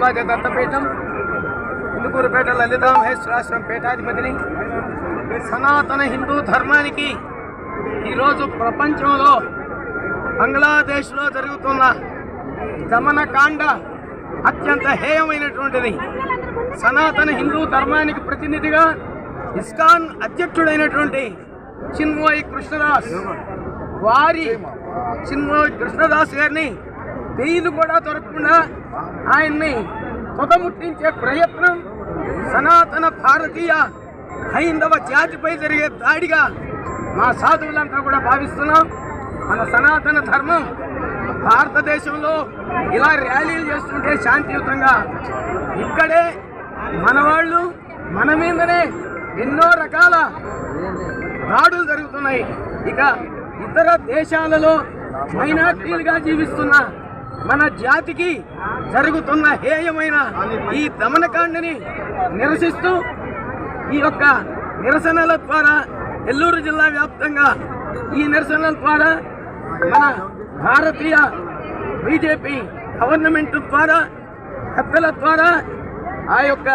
సంపాద్య దత్తపీఠం ఇందుకూరుపేట లలితామహేశ్వరాశ్రం పీఠాధిపతిని. సనాతన హిందూ ధర్మానికి ఈరోజు ప్రపంచంలో బంగ్లాదేశ్లో జరుగుతున్న దమనకాండ అత్యంత హేయమైనటువంటిది. సనాతన హిందూ ధర్మానికి ప్రతినిధిగా ఇస్కాన్ అధ్యక్షుడైనటువంటి చిన్మోయి కృష్ణదాస్. వారి చిన్మోయి కృష్ణదాస్ గారిని బెయిల్ కూడా దొరకకుండా ఆయన్ని తుదముట్టించే ప్రయత్నం సనాతన భారతీయ హైందవ జాతిపై జరిగే దాడిగా మా సాధువులంతా కూడా భావిస్తున్నాం. మన సనాతన ధర్మం భారతదేశంలో ఇలా ర్యాలీలు చేస్తుంటే శాంతియుతంగా ఇక్కడే మన వాళ్ళు మన మీదనే ఎన్నో రకాల దాడులు జరుగుతున్నాయి. ఇక ఇతర దేశాలలో మైనార్టీలుగా జీవిస్తున్న మన జాతికి జరుగుతున్న హేయమైన ఈ దమనకాండని నిరసిస్తూ ఈ యొక్క నిరసనల ద్వారా నెల్లూరు జిల్లా వ్యాప్తంగా ఈ నిరసనల ద్వారా మన భారతీయ బీజేపీ గవర్నమెంట్ ద్వారా పెద్దల ద్వారా ఆ యొక్క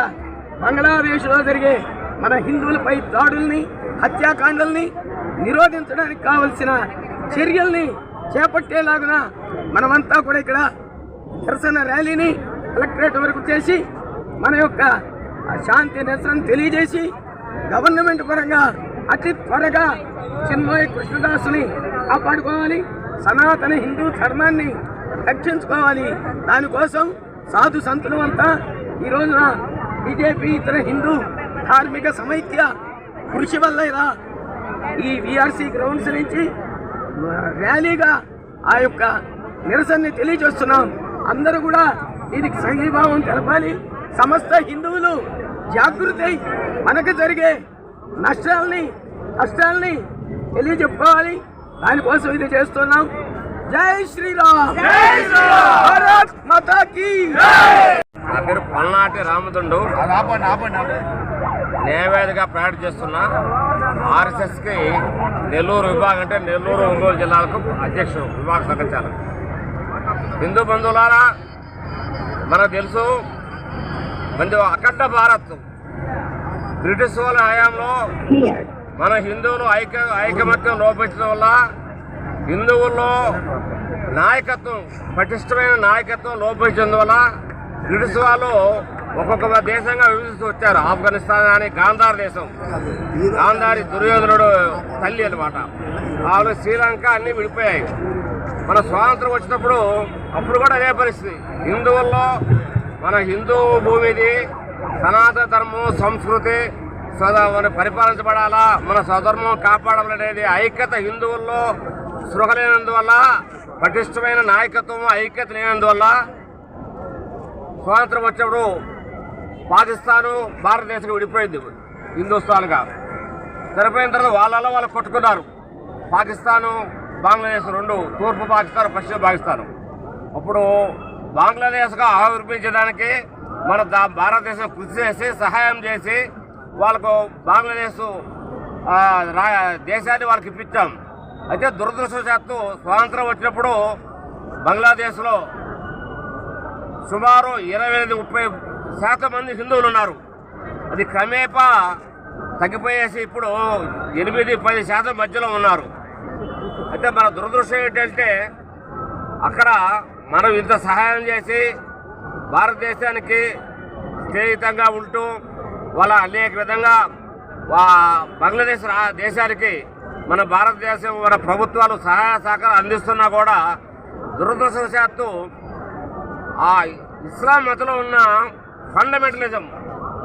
బంగ్లాదేశ్లో జరిగే మన హిందువులపై దాడుల్ని హత్యాకాండల్ని నిరోధించడానికి కావలసిన చర్యల్ని చేపట్టేలాగున మనమంతా కూడా ఇక్కడ నిరసన ర్యాలీని కలెక్టరేట్ వరకు చేసి మన యొక్క శాంతి నిరసన తెలియజేసి గవర్నమెంట్ పరంగా అతి త్వరగా చిన్మయ కృష్ణదాసుని కాపాడుకోవాలి సనాతన హిందూ ధర్మాన్ని రక్షించుకోవాలి. దానికోసం సాధు సంతులు అంతా ఈ రోజున బీజేపీ ఇతర హిందూ ధార్మిక సమైక్య కృషి వల్ల ఇలా ఈ విఆర్సీ గ్రౌండ్స్ నుంచి ర్యాలీగా ఆ యొక్క నిరసనని తెలియజేస్తున్నాం. అందరూ కూడా దీనికి సంఘీభావం తెలపాలి. సమస్త హిందువులు జాగృతి మనకు జరిగే నష్టాలని కష్టాలని తెలియజెప్పుకోవాలి. దానికోసం ఇది చేస్తున్నాం. జై శ్రీరామ్! భారత్ మాతా కీ! నా పేరు పల్నాటి రామదుండు. న్యాయవాదిగా ప్రయాణం చేస్తున్నా. ఆర్ఎస్ఎస్కి నెల్లూరు విభాగం అంటే నెల్లూరు ఒంగోలు జిల్లాలకు అధ్యక్షుడు విభాగ సంఘచాలకుడు హిందూ బంధువులారా మనకు తెలుసు మంది అఖండ భారత్ బ్రిటిష్ వాళ్ళ హయాంలో మన హిందువులు ఐక్య ఐకమత్యం లోపించడం వల్ల హిందువుల్లో నాయకత్వం పటిష్టమైన నాయకత్వం లోపించడం వల్ల బ్రిటిష్ వాళ్ళు ఒక్కొక్క దేశంగా విభజిస్తూ వచ్చారు. ఆఫ్ఘనిస్తాన్ అని గాంధార్ దేశం. గాంధారి దుర్యోధనుడు తల్లి అనమాట వాళ్ళు శ్రీలంక అన్ని విడిపోయాయి. మన స్వాతంత్రం వచ్చినప్పుడు అప్పుడు కూడా అదే పరిస్థితి. హిందువుల్లో మన హిందూ భూమిది సనాతన ధర్మం సంస్కృతి సదా మన పరిపాలించబడాలా? మన స్వధర్మం కాపాడాలనేది ఐక్యత హిందువుల్లో సృహ లేనందువల్ల పటిష్టమైన నాయకత్వం ఐక్యత లేనందువల్ల స్వాతంత్రం వచ్చినప్పుడు పాకిస్తాను భారతదేశం విడిపోయింది. హిందుస్థాన్గా సరిపోయిన తర్వాత వాళ్ళలో వాళ్ళు కొట్టుకున్నారు. పాకిస్తాను బంగ్లాదేశ్ రెండు తూర్పు పాకిస్తాన్ పశ్చిమ పాకిస్తాన్. అప్పుడు బంగ్లాదేశ్గా ఆవిర్భించడానికి మన దా- భారతదేశం కృషి చేసి సహాయం చేసి వాళ్ళకు బంగ్లాదేశ్ రా దేశాన్ని వాళ్ళకి ఇప్పించాం. అయితే దురదృష్టవశాత్తు స్వాతంత్రం వచ్చినప్పుడు బంగ్లాదేశ్లో సుమారు ఇరవై ఐదు ముప్పై శాతం మంది హిందువులు ఉన్నారు. అది క్రమేపా తగ్గిపోయేసి ఇప్పుడు ఎనిమిది పది శాతం మధ్యలో ఉన్నారు. అయితే మన దురదృష్టం ఏంటంటే అక్కడ మనం ఇంత సహాయం చేసి భారతదేశానికి స్నేహితంగా ఉంటూ వాళ్ళ అనేక విధంగా వా బంగ్లాదేశ్ రా- దేశానికి మన భారతదేశం మన ప్రభుత్వాలు సహాయ సహకారం అందిస్తున్నా కూడా దురదృష్టవశాత్తు ఆ ఇస్లాం మతంలో ఉన్న ఫండమెంటలిజం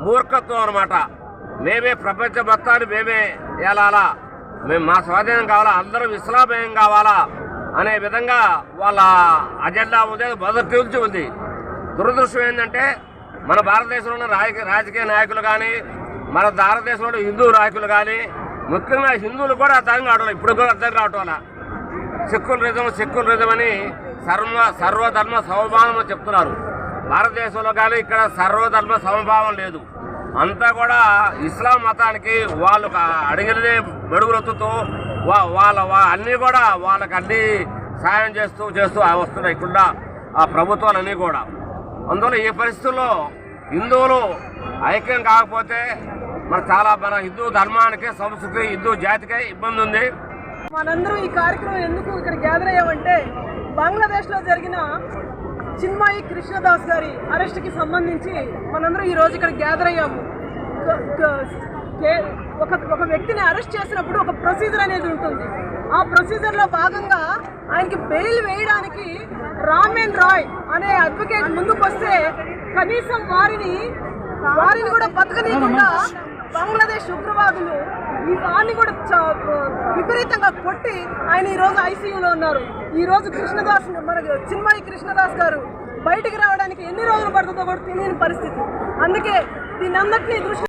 మూర్ఖత్వం అనమాట మేమే ప్రపంచ మొత్తాన్ని మేమే ఏలాలా? మేము మా స్వాధీనం కావాలా? అందరం విశ్లాభయం కావాలా? అనే విధంగా వాళ్ళ అజెండా ఉంది మొదటి నుంచి ఉంది. దురదృష్టం ఏంటంటే మన భారతదేశంలో ఉన్న రాజకీయ రాజకీయ నాయకులు కానీ మన భారతదేశంలో హిందూ నాయకులు కానీ ముఖ్యంగా హిందువులు కూడా అర్థం కావడం ఇప్పుడు కూడా అర్థం కావటం అలా సెక్యులరిజం సెక్యులరిజం అని సర్వ సర్వధర్మ సమభావం చెప్తున్నారు. భారతదేశంలో కానీ ఇక్కడ సర్వధర్మ సమభావం లేదు. అంతా కూడా ఇస్లాం మతానికి వాళ్ళు అడిగినదే మెడుగులొత్తుతూ వా- వాళ్ళ వా- అన్నీ కూడా వాళ్ళకి అన్ని సాయం చేస్తూ చేస్తూ వస్తున్నాయి ఇక్కడ ఆ ప్రభుత్వాలన్నీ కూడా. అందువల్ల ఈ పరిస్థితుల్లో హిందువులు ఐక్యం కాకపోతే మరి చాలా మన హిందూ ధర్మానికి సంస్కృతి హిందూ జాతికే ఇబ్బంది ఉంది. మనందరూ ఈ కార్యక్రమం ఎందుకు ఇక్కడ గ్యాదర్ అయ్యామంటే బంగ్లాదేశ్లో జరిగిన చిన్మయి కృష్ణదాస్ గారి అరెస్ట్కి సంబంధించి మనందరం ఈ రోజు ఇక్కడ గ్యాదర్ అయ్యాము. ఒక ఒక వ్యక్తిని అరెస్ట్ చేసినప్పుడు ఒక ప్రొసీజర్ అనేది ఉంటుంది. ఆ ప్రొసీజర్లో భాగంగా ఆయనకి బెయిల్ వేయడానికి రామేన్ రాయ్ అనే అడ్వకేట్ ముందుకు వస్తే కనీసం వారిని వారిని కూడా బతకనీయకుండా బంగ్లాదేశ్ ఉగ్రవాదులు ఈ కాన్ని కూడా విపరీతంగా కొట్టి ఆయన ఈ రోజు ఐసీయూలో ఉన్నారు. ఈ రోజు కృష్ణదాస్ మన చిన్మయి కృష్ణదాస్ గారు బయటికి రావడానికి ఎన్ని రోజులు పడుతుందో కూడా తెలియని పరిస్థితి. అందుకే దీన్ని అందరినీ దృష్టి